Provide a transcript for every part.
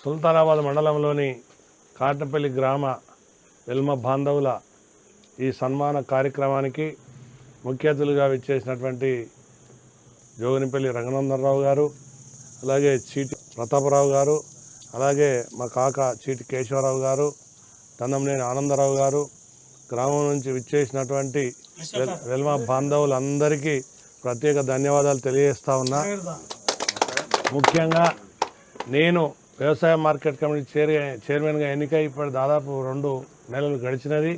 సుల్తానాబాద్ మండలంలోని కాటపల్లి గ్రామ వెల్మ బాంధవుల ఈ సన్మాన కార్యక్రమానికి ముఖ్య అతిథులుగా విచ్చేసినటువంటి జోగినిపల్లి రంగనందనరావు గారు అలాగే చీటి ప్రతాపరావు గారు అలాగే మా కాక చీటి కేశవరావు గారు తందంనేని ఆనందరావు గారు గ్రామం నుంచి విచ్చేసినటువంటి వెల్మ బాంధవులందరికీ ప్రత్యేక ధన్యవాదాలు తెలియజేస్తా ఉన్నా. ముఖ్యంగా నేను వ్యవసాయ మార్కెట్ కమిటీ చైర్ చైర్మన్గా ఎన్నికై ఇప్పుడు దాదాపు రెండు నెలలు గడిచినది.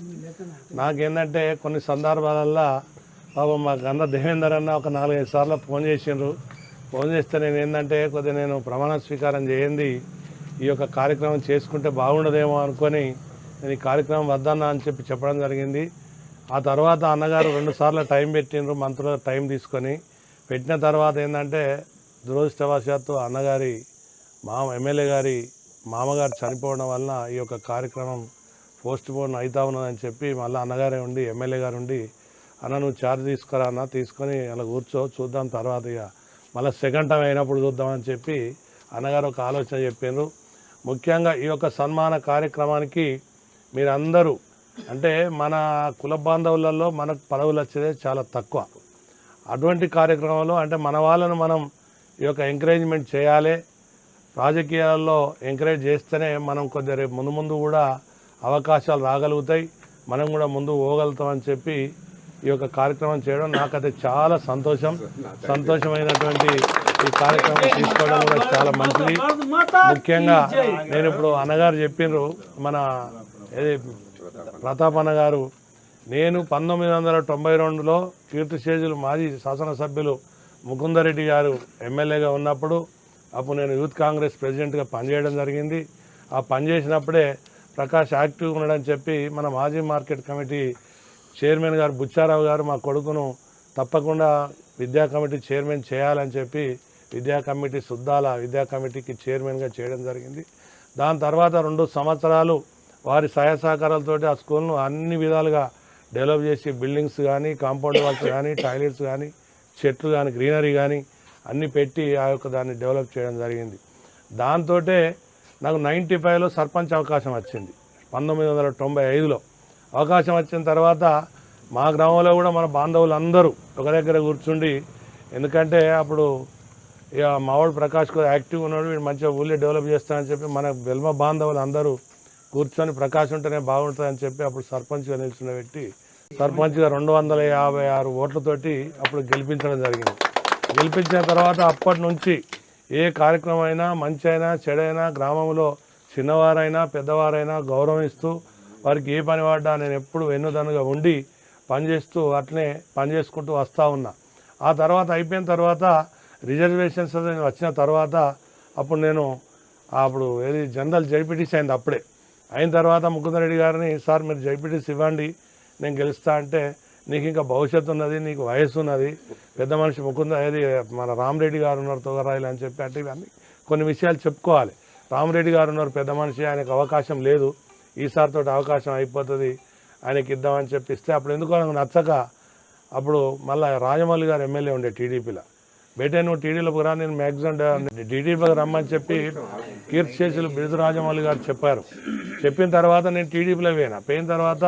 నాకేంటంటే కొన్ని సందర్భాలల్లో పాపం మాకు అన్న దేవేందర్ అన్న ఒక నాలుగైదు సార్లు ఫోన్ చేసిండ్రు. ఫోన్ చేస్తే నేను ఏంటంటే కొద్దిగా నేను ప్రమాణ స్వీకారం చేయండి ఈ యొక్క కార్యక్రమం చేసుకుంటే బాగుండదేమో అనుకొని నేను ఈ కార్యక్రమం వద్దన్నా అని చెప్పి చెప్పడం జరిగింది. ఆ తర్వాత అన్నగారు రెండు సార్లు టైం పెట్టిండ్రు మంత్రుల టైం తీసుకొని. పెట్టిన తర్వాత ఏంటంటే దురదృష్టవశాత్తు అన్నగారి మా ఎమ్మెల్యే గారి మామగారు చనిపోవడం వలన ఈ యొక్క కార్యక్రమం పోస్ట్ పోన్ అవుతా ఉన్నదని చెప్పి మళ్ళీ అన్నగారే ఉండి ఎమ్మెల్యే గారు ఉండి అన్న నువ్వు చార్జ్ తీసుకురా అన్న తీసుకొని అలా కూర్చో చూద్దాం తర్వాత ఇక. మళ్ళీ సెకండ్ టైం అయినప్పుడు చూద్దామని చెప్పి అన్నగారు ఒక ఆలోచన చెప్పారు ముఖ్యంగా ఈ యొక్క సన్మాన కార్యక్రమానికి మీరందరూ అంటే మన కుల బాంధవులలో మనకు పదవులు వచ్చేదే చాలా తక్కువ. అటువంటి కార్యక్రమంలో అంటే మన వాళ్ళను మనం ఈ యొక్క ఎంకరేజ్మెంట్ చేయాలి రాజకీయాల్లో ఎంకరేజ్ చేస్తేనే మనం కొద్దిగా రేపు ముందు ముందు కూడా అవకాశాలు రాగలుగుతాయి. మనం కూడా ముందు పోగలుగుతామని చెప్పి ఈ యొక్క కార్యక్రమం చేయడం నాకైతే చాలా సంతోషం. సంతోషమైనటువంటి ఈ కార్యక్రమం తీసుకోవడం కూడా చాలా మంచిది. ముఖ్యంగా నేను ఇప్పుడు అన్నగారు చెప్పినారు మన ఏది ప్రతాప్ అన్న గారు నేను పంతొమ్మిది వందల తొంభై రెండులో కీర్తిశేజులు మాజీ శాసనసభ్యులు ముకుందరెడ్డి గారు ఎమ్మెల్యేగా ఉన్నప్పుడు అప్పుడు నేను యూత్ కాంగ్రెస్ ప్రెసిడెంట్గా పనిచేయడం జరిగింది. ఆ పనిచేసినప్పుడే ప్రకాష్ యాక్టివ్గా ఉండడం చెప్పి మన మాజీ మార్కెట్ కమిటీ చైర్మన్ గారు బుచ్చారావు గారు మా కొడుకును తప్పకుండా విద్యా కమిటీ చైర్మన్ చేయాలని చెప్పి విద్యా కమిటీ సుద్దాల విద్యా కమిటీకి చైర్మన్గా చేయడం జరిగింది. దాని తర్వాత రెండు సంవత్సరాలు వారి సహాయ సహకారాలతో ఆ స్కూల్ను అన్ని విధాలుగా డెవలప్ చేసి బిల్డింగ్స్ కానీ కాంపౌండ్ వాల్స్ కానీ టాయిలెట్స్ కానీ చెట్లు కానీ గ్రీనరీ కానీ అన్నీ పెట్టి ఆ యొక్క దాన్ని డెవలప్ చేయడం జరిగింది. దాంతో నాకు నైంటీ ఫైవ్లో సర్పంచ్ అవకాశం వచ్చింది. పంతొమ్మిది వందల తొంభై ఐదులో అవకాశం వచ్చిన తర్వాత మా గ్రామంలో కూడా మన బాంధవులు అందరూ ఒక దగ్గర కూర్చుండి ఎందుకంటే అప్పుడు ఇక మావాడు ప్రకాష్ కూడా యాక్టివ్గా ఉన్నాడు వీడు మంచిగా ఊళ్ళో డెవలప్ చేస్తానని చెప్పి మన బెల్మ బాంధవులు అందరూ కూర్చొని ప్రకాష్ ఉంటేనే బాగుంటుందని చెప్పి అప్పుడు సర్పంచ్గా నిలిచిన పెట్టి సర్పంచ్గా రెండు వందల యాభై ఆరు ఓట్లతోటి అప్పుడు గెలిపించడం జరిగింది. గెలిపించిన తర్వాత అప్పటి నుంచి ఏ కార్యక్రమం అయినా మంచి అయినా చెడైనా గ్రామంలో చిన్నవారైనా పెద్దవారైనా గౌరవిస్తూ వారికి ఏ పని పడ్డా నేను ఎప్పుడు వెన్నుదనుగా ఉండి పనిచేస్తూ అట్లనే పనిచేసుకుంటూ వస్తూ ఉన్నా. ఆ తర్వాత అయిపోయిన తర్వాత రిజర్వేషన్స్ వచ్చిన తర్వాత అప్పుడు నేను అప్పుడు ఏది జనరల్ జైపీటీసీ అయింది అప్పుడే. అయిన తర్వాత ముకుందరెడ్డి గారిని సార్ మీరు జైపీటీసీ ఇవ్వండి నేను గెలుస్తా అంటే నీకు ఇంకా భవిష్యత్తు ఉన్నది నీకు వయస్సు ఉన్నది పెద్ద మనిషి ముకుంద ఏది మన రామరెడ్డి గారు ఉన్నారు తొగరాయిలు అని చెప్పి అంటే ఇవన్నీ కొన్ని విషయాలు చెప్పుకోవాలి. రామరెడ్డి గారు ఉన్నారు పెద్ద మనిషి ఆయనకు అవకాశం లేదు. ఈసారితో అవకాశం అయిపోతుంది ఆయనకి ఇద్దామని చెప్పి ఇస్తే అప్పుడు ఎందుకో నాకు నచ్చక అప్పుడు మళ్ళీ రాజమౌళి గారు ఎమ్మెల్యే ఉండే టీడీపీలో. బేటే నువ్వు టీడీలోకి రా నేను మ్యాక్సిమం టీడీపీకి రమ్మని చెప్పి కీర్తిశేషులు బిరుదు రాజమౌళి గారు చెప్పారు. చెప్పిన తర్వాత నేను టీడీపీలో పోయినా. పోయిన తర్వాత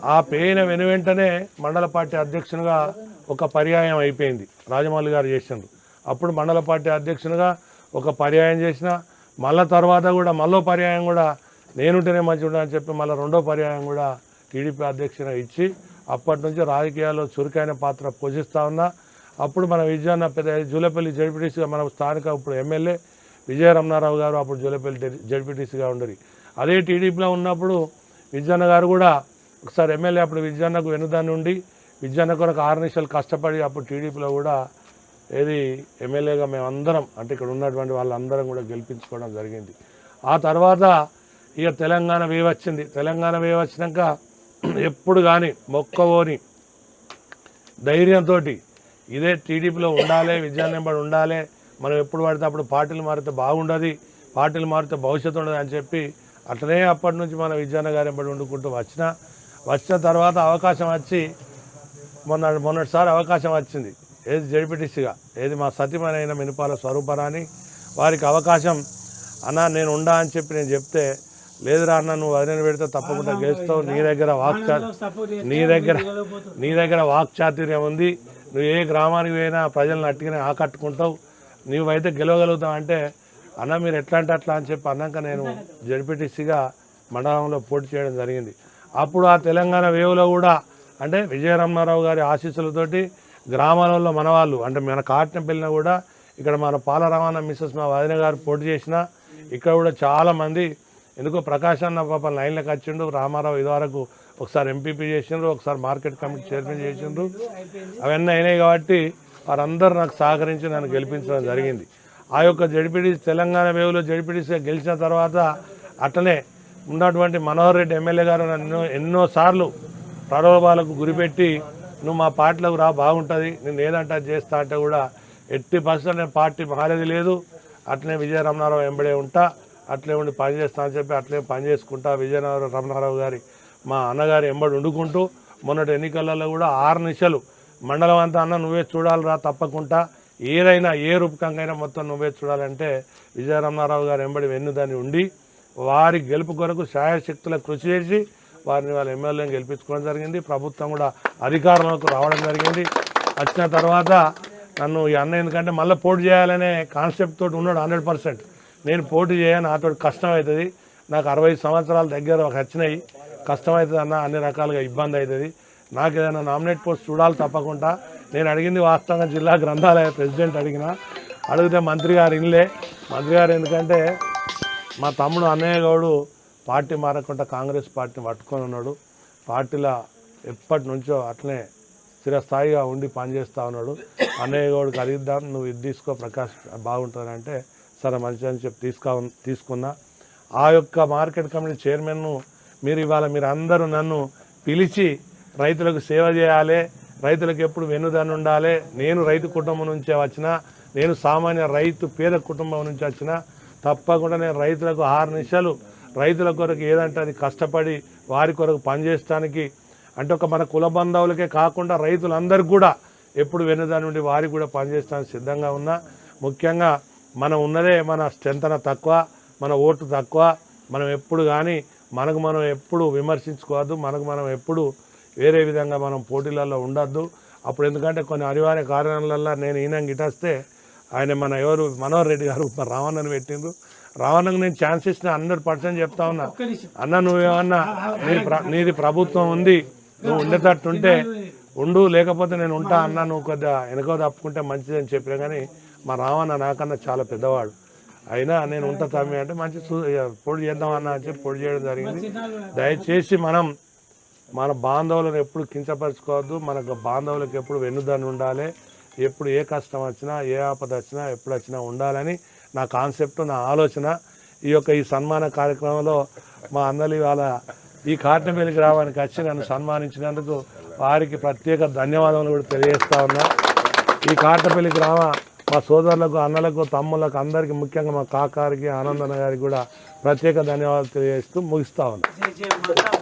ఆ పేయిన వెను వెంటనే మండల పార్టీ అధ్యక్షునిగా ఒక పర్యాయం అయిపోయింది. రాజమౌళి గారు చేసిండ్రు. అప్పుడు మండల పార్టీ అధ్యక్షునిగా ఒక పర్యాయం చేసిన మళ్ళా తర్వాత కూడా మళ్ళో పర్యాయం కూడా నేనుంటేనే మంచిగా అని చెప్పి మళ్ళీ రెండో పర్యాయం కూడా టీడీపీ అధ్యక్షుని ఇచ్చి అప్పటి నుంచి రాజకీయాల్లో చురుకైన పాత్ర పోషిస్తా ఉన్నా. అప్పుడు మన విజయన్న పెద్ద జూలపల్లి జడ్పీటీసీగా మన స్థానిక ఇప్పుడు ఎమ్మెల్యే విజయ రమణారావు గారు అప్పుడు జూలపల్లి జడ్పీటీసీగా ఉండరు అదే టీడీపీలో ఉన్నప్పుడు విజయన్న గారు కూడా ఒకసారి ఎమ్మెల్యే అప్పుడు విజయనకు వెనుదాన్ని ఉండి విజయన్న కొరకు ఆరు నిమిషాలు కష్టపడి అప్పుడు టీడీపీలో కూడా ఏది ఎమ్మెల్యేగా మేమందరం అంటే ఇక్కడ ఉన్నటువంటి వాళ్ళందరం కూడా గెలిపించుకోవడం జరిగింది. ఆ తర్వాత ఇక తెలంగాణ వేవ్ వచ్చింది తెలంగాణ వేవ్ వచ్చినాక ఎప్పుడు కానీ మొక్కవోని ధైర్యంతో ఇదే టీడీపీలో ఉండాలి విద్యానింబడి ఉండాలి మనం ఎప్పుడు పడితే అప్పుడు పార్టీలు మారితే బాగుండదు పార్టీలు మారితే భవిష్యత్తు ఉండదు అని చెప్పి అట్లనే అప్పటి నుంచి మన విద్యాన్న గారు ఎంబడి వండుకుంటూ వచ్చినా వచ్చిన తర్వాత అవకాశం వచ్చి మొన్న మొన్నటిసారి అవకాశం వచ్చింది. ఏది జడ్పీటీసీగా ఏది మా సతీమణి అయిన మినపాల స్వరూపరాని వారికి అవకాశం అన్న నేను ఉండా అని చెప్పి నేను చెప్తే లేదురా అన్న నువ్వు వదిలిన పెడితే తప్పకుండా గెలుస్తావు. నీ దగ్గర వాక్చా నీ దగ్గర నీ దగ్గర వాక్చాతుర్యం ఉంది. నువ్వు ఏ గ్రామానికి పోయినా ప్రజలను అట్టుగానే ఆకట్టుకుంటావు. నువ్వైతే గెలవగలుగుతావు అంటే అన్న మీరు ఎట్లా అంటే అట్లా అని చెప్పి అన్నాక నేను జడ్పీటీసీగా మండలంలో పోటీ చేయడం జరిగింది. అప్పుడు ఆ తెలంగాణ వేవ్లో కూడా అంటే విజయరామారావు గారి ఆశీస్సులతోటి గ్రామాలలో మన వాళ్ళు అంటే మన కాటనపల్లిన కూడా ఇక్కడ మన పాల రవాణా మిస్సెస్ మా వదిన గారు పోటీ చేసిన ఇక్కడ కూడా చాలామంది ఎందుకో ప్రకాష్ అన్న పాప లైన్లోకి వచ్చిండు రామారావు ఇదివరకు ఒకసారి ఎంపీపీ చేసిండ్రు ఒకసారి మార్కెట్ కమిటీ చైర్మన్ చేసిండ్రు. అవన్నీ అయినాయి కాబట్టి వారందరూ నాకు సహకరించి నన్ను గెలిపించడం జరిగింది. ఆ యొక్క జడిపిడి తెలంగాణ వేవులో జడిపిడిసిగా గెలిచిన తర్వాత అట్లనే ఉన్నటువంటి మనోహర్ రెడ్డి ఎమ్మెల్యే గారు నన్ను ఎన్నోసార్లు ప్రలోభాలకు గురిపెట్టి నువ్వు మా పార్టీలోకి రా బాగుంటుంది. నేను ఏదంటే చేస్తా అంటే కూడా ఎట్టి పరిస్థితుల్లో నేను పార్టీ మారేది లేదు. అట్లనే విజయ రమణారావు వెంబడే ఉంటా అట్లే ఉండి పనిచేస్తా అని చెప్పి అట్లే పని చేసుకుంటా విజయ రమణారావు గారి మా అన్నగారి ఎంబడి వండుకుంటూ మొన్నటి ఎన్నికలలో కూడా ఆరు నిమిషాలు మండలం అంతా అన్న నువ్వే చూడాలిరా తప్పకుండా. ఏదైనా ఏ రూపకంగా మొత్తం నువ్వే చూడాలంటే విజయ రమణారావు గారు ఎంబడి వెన్నుదాన్ని ఉండి వారి గెలుపు కొరకు శాయశక్తుల కృషి చేసి వారిని వాళ్ళ ఎమ్మెల్యేని గెలిపించుకోవడం జరిగింది. ప్రభుత్వం కూడా అధికారంలోకి రావడం జరిగింది. వచ్చిన తర్వాత నన్ను ఈ అన్న ఎందుకంటే మళ్ళీ పోటీ చేయాలనే కాన్సెప్ట్ తోటి ఉన్నాడు హండ్రెడ్ పర్సెంట్. నేను పోటీ చేయను నాతో కష్టం అవుతుంది నాకు అరవై సంవత్సరాల దగ్గర ఒక వచ్చినాయి. కష్టం అవుతుంది అన్న అన్ని రకాలుగా ఇబ్బంది అవుతుంది. నాకు ఏదైనా నామినేట్ పోస్ట్ చూడాలి తప్పకుండా. నేను అడిగింది వాస్తవంగా జిల్లా గ్రంథాలయ ప్రెసిడెంట్ అడిగిన. అడిగితే మంత్రి గారు ఇన్లే. మంత్రి గారు ఎందుకంటే మా తమ్ముడు అన్నయ్య గౌడు పార్టీ మారకుండా కాంగ్రెస్ పార్టీని పట్టుకొని ఉన్నాడు. పార్టీలో ఎప్పటి నుంచో అట్లనే స్థిరస్థాయిగా ఉండి పనిచేస్తూ ఉన్నాడు. అన్నయ్య గౌడు అడిగిద్దాం నువ్వు ఇది తీసుకో ప్రకాష్ బాగుంటుంది అంటే సరే మంచిది అని చెప్పి తీసుకో తీసుకున్నా. ఆ యొక్క మార్కెట్ కమిటీ చైర్మన్ను మీరు ఇవాళ మీరు అందరూ నన్ను పిలిచి రైతులకు సేవ చేయాలి రైతులకు ఎప్పుడు వెన్నుదన్ను ఉండాలి నేను రైతు కుటుంబం నుంచే వచ్చిన నేను సామాన్య రైతు పేద కుటుంబం నుంచి వచ్చిన తప్పకుండా నేను రైతులకు ఆరు నిమిషాలు రైతుల కొరకు ఏదంటే అది కష్టపడి వారి కొరకు పనిచేయడానికి అంటే ఒక మన కుల బంధువులకే కాకుండా రైతులందరికీ కూడా ఎప్పుడు వెన్నుదాని నుండి వారికి కూడా పనిచేయడానికి సిద్ధంగా ఉన్నా. ముఖ్యంగా మనం ఉన్నదే మన స్ట్రెంతన తక్కువ మన ఓటు తక్కువ. మనం ఎప్పుడు కానీ మనకు మనం ఎప్పుడు విమర్శించుకోవద్దు మనకు మనం ఎప్పుడు వేరే విధంగా మనం పోటీలలో ఉండొద్దు. అప్పుడు ఎందుకంటే కొన్ని అనివార్య కారణాలల్లో నేను ఈయన గిటస్తే ఆయన మన ఎవరు? మనోహర్ రెడ్డి గారు మన రావణని పెట్టిండ్రు. రావణకు నేను ఛాన్స్ ఇచ్చిన హండ్రెడ్ పర్సెంట్ చెప్తా ఉన్నా. అన్న నువ్వేమన్నా నీ ప్ర నీది ప్రభుత్వం ఉంది. నువ్వు ఉండేటట్టు ఉంటే ఉండు లేకపోతే నేను ఉంటా అన్న నువ్వు కొద్దిగా వెనకో తప్పుకుంటే మంచిదని చెప్పినా కానీ మా రావణ నాకన్నా చాలా పెద్దవాడు. అయినా నేను ఉంటా తమ్మి అంటే మంచి పొడి చేద్దాం అన్న అని చెప్పి పొడి చేయడం జరిగింది. దయచేసి మనం మన బాంధవులను ఎప్పుడు కించపరచుకోవద్దు. మన బాంధవులకు ఎప్పుడు వెన్నుదాన్ని ఉండాలి ఎప్పుడు ఏ కష్టం వచ్చినా ఏ ఆపద వచ్చినా ఎప్పుడు వచ్చినా ఉండాలని నా కాన్సెప్ట్ నా ఆలోచన. ఈ యొక్క ఈ సన్మాన కార్యక్రమంలో మా అందరి వాళ్ళ ఈ కాటనపల్లి గ్రామానికి వచ్చి నన్ను సన్మానించినందుకు వారికి ప్రత్యేక ధన్యవాదాలు కూడా తెలియజేస్తా ఉన్నా. ఈ కాటపల్లి గ్రామ మా సోదరులకు అన్నలకు తమ్ములకు అందరికీ ముఖ్యంగా మా కాకారికి ఆనందన్న గారికి కూడా ప్రత్యేక ధన్యవాదాలు తెలియజేస్తూ ముగిస్తా ఉన్నా.